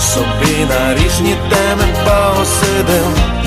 собі на різні теми посидим.